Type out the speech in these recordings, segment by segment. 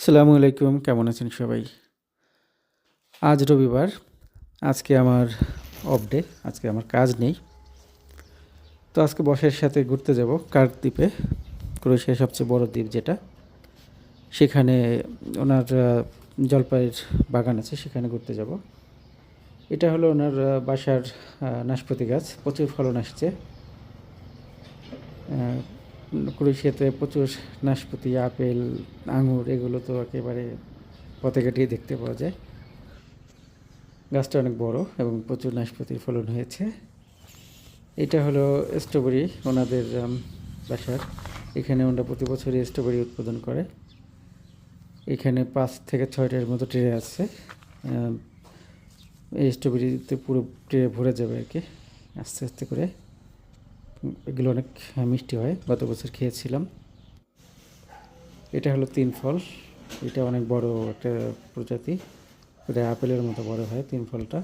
আসসালামু আলাইকুম, কেমন আছেন সবাই? আজ রবিবার, আজকে আমার অফ ডে আজকে আমার কাজ নেই। তো আজকে বসের সাথে ঘুরতে যাব কার্ক দ্বীপে ক্রোয়েশিয়ার সবচেয়ে বড় দ্বীপ যেটা। সেখানে ওনার জলপাইয়ের বাগান আছে, সেখানে ঘুরতে যাব। এটা হলো ওনার বাসার নাশপাতি গাছ, প্রচুর ফলন আসছে। ক্রোয়েশিয়াতে প্রচুর নাশপাতি, আপেল, আঙুর এগুলো তো একেবারে পথে ঘাটেই দেখতে পাওয়া যায়। গাছটা অনেক বড় এবং প্রচুর নাশপাতির ফলন হয়েছে। এটা হলো স্ট্রবেরি, ওনাদের বাসার। এখানে ওনারা প্রতি বছরই স্ট্রবেরি উৎপাদন করে। এখানে পাঁচ থেকে ছয়টার মতো ট্রে আছে। এই স্ট্রবেরিতে পুরো ট্রে ভরে যাবে আর কি, আস্তে আস্তে করে। এগুলো অনেক মিষ্টি হয়, গত বছর খেয়েছিলাম। এটা হলো তিন ফল, এটা অনেক বড় একটা প্রজাতি। এটা আপেলের মতো বড় হয় তিন ফলটা।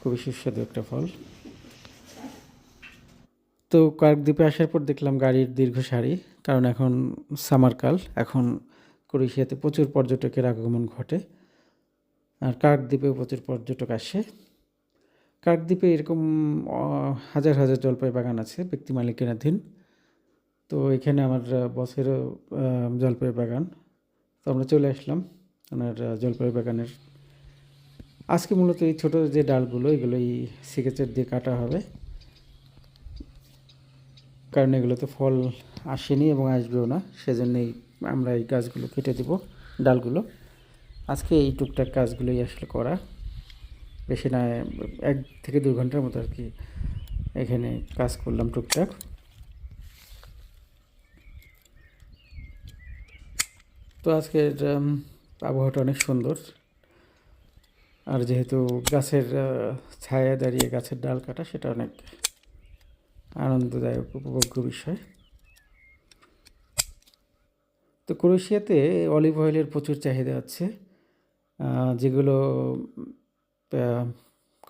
খুবই সুস্বাদু একটা ফল। তো কার্কদ্বীপে আসার পর দেখলাম গাড়ির দীর্ঘ সারি, কারণ এখন সামারকাল এখন ক্রোয়েশিয়াতে প্রচুর পর্যটকের আগমন ঘটে। আর কার্কদ্বীপেও প্রচুর পর্যটক আসে। কাকদ্বীপে এরকম হাজার হাজার জলপাই বাগান আছে, ব্যক্তি মালিকানাধীন তো এখানে আমার বসেরও জলপাই বাগান তো আমরা চলে আসলাম ওনার জলপাই বাগানের আজকে মূলত এই ছোটো যে ডালগুলো, এগুলো এই সিকেচের দিয়ে কাটা হবে। কারণ এগুলোতে ফল আসেনি এবং আসবেও না, সেজন্যই আমরা এই গাছগুলো কেটে দেব, ডালগুলো। আজকে এই টুকটাক কাজগুলোই আসলে করা। বেশি না, এক থেকে দু ঘণ্টার মতো আর কি এখানে কাজ করলাম টুকটাক। তো আজকের আবহাওয়াটা অনেক সুন্দর। আর যেহেতু গাছের ছায়া দাঁড়িয়ে গাছের ডাল কাটা, সেটা অনেক আনন্দদায়ক, উপভোগ্য বিষয়। তো ক্রোয়েশিয়াতে অলিভ অয়েলের প্রচুর চাহিদা আছে। যেগুলো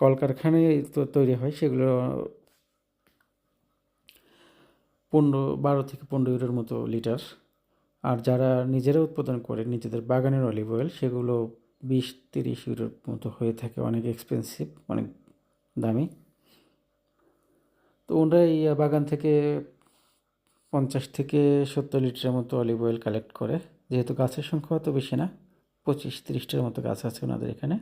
কলকারখানায় তৈরি হয়, সেগুলো পনেরো, বারো থেকে পনেরো ইউরোর মতো লিটার। আর যারা নিজেরা উৎপাদন করে, নিজেদের বাগানের অলিভ অয়েল সেগুলো বিশ তিরিশ ইউরোর মতো হয়ে থাকে, অনেক এক্সপেন্সিভ অনেক দামি। তো ওনারা এই বাগান থেকে পঞ্চাশ থেকে সত্তর লিটারের মতো অলিভ অয়েল কালেক্ট করে, যেহেতু গাছের সংখ্যা অত বেশি না, পঁচিশ, তিরিশটার মতো গাছ আছে ওনাদের এখানে।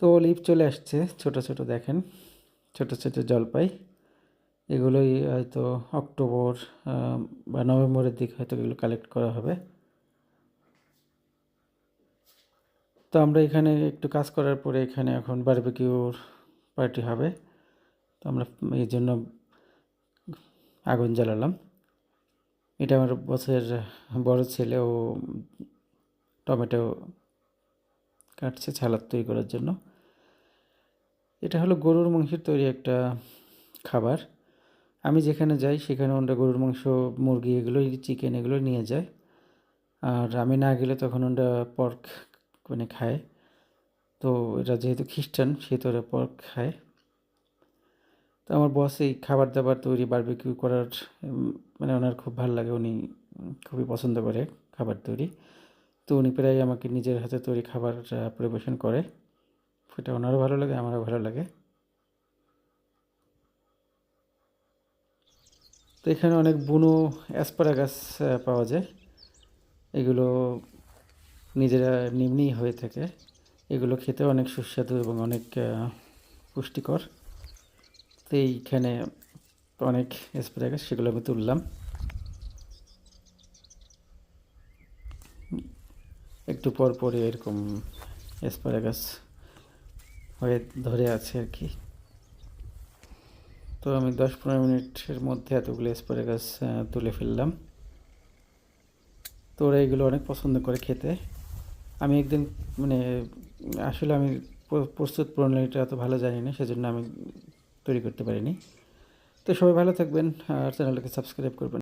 তো অলিভ চলে আসছে, ছোট ছোট দেখেন, ছোট ছোট জলপাই। এগুলোই হয়তো অক্টোবর বা নভেম্বরের দিকে হয়তো এগুলো কালেক্ট করা হবে। তো আমরা এখানে একটু কাজ করার পরে এখানে এখন বারবিকিউর পার্টি হবে। তো আমরা এই জন্য আগুন জ্বালালাম। এটা আমার বছরের বড় ছেলে, ও টমেটো কাটছে ছালাদ তৈরি করার জন্য। এটা হলো গরুর মাংসের তৈরি একটা খাবার। আমি যেখানে যাই, সেখানে ওরা গরুর মাংস, মুরগি এগুলোই চিকেন এগুলো নিয়ে যায়। আর আমি না গেলে তখন ওরা পর্ক মানে খায়। তো এটা যেহেতু খ্রিস্টান, সেহেতু ওরা পর্ক খায়। তো আমার বস এই খাবার দাবার তৈরি বারবিকিউ করার মানে ওনার খুব ভালো লাগে, উনি খুবই পছন্দ করে খাবার তৈরি। তো উনি প্রায় আমাকে নিজের হাতে তৈরি খাবার পরিবেশন করে। সেটা ওনারও ভালো লাগে, আমারও ভালো লাগে। তো এখানে অনেক বুনো অ্যাসপারাগাস পাওয়া যায়। এগুলো নিজেরা নিম্নই হয়ে থাকে। এগুলো খেতে অনেক সুস্বাদু এবং অনেক পুষ্টিকর। তো এইখানে অনেক অ্যাসপারাগাস সেগুলো আমি তুললাম। একটু পর পরে এরকম অ্যাসপারাগাস হয়ে ধরে আছে আর কি। তো আমি দশ পনেরো মিনিটের মধ্যে এতগুলো অ্যাসপারাগাস তুলে ফেললাম। তো ওরা এগুলো অনেক পছন্দ করে খেতে। আমি একদিন মানে আসলে আমি প্রস্তুত প্রণালীটা এত ভালো জানি না, সেজন্য আমি তৈরি করতে পারিনি। তো সবাই ভালো থাকবেন, আর চ্যানেলটাকে সাবস্ক্রাইব করবেন।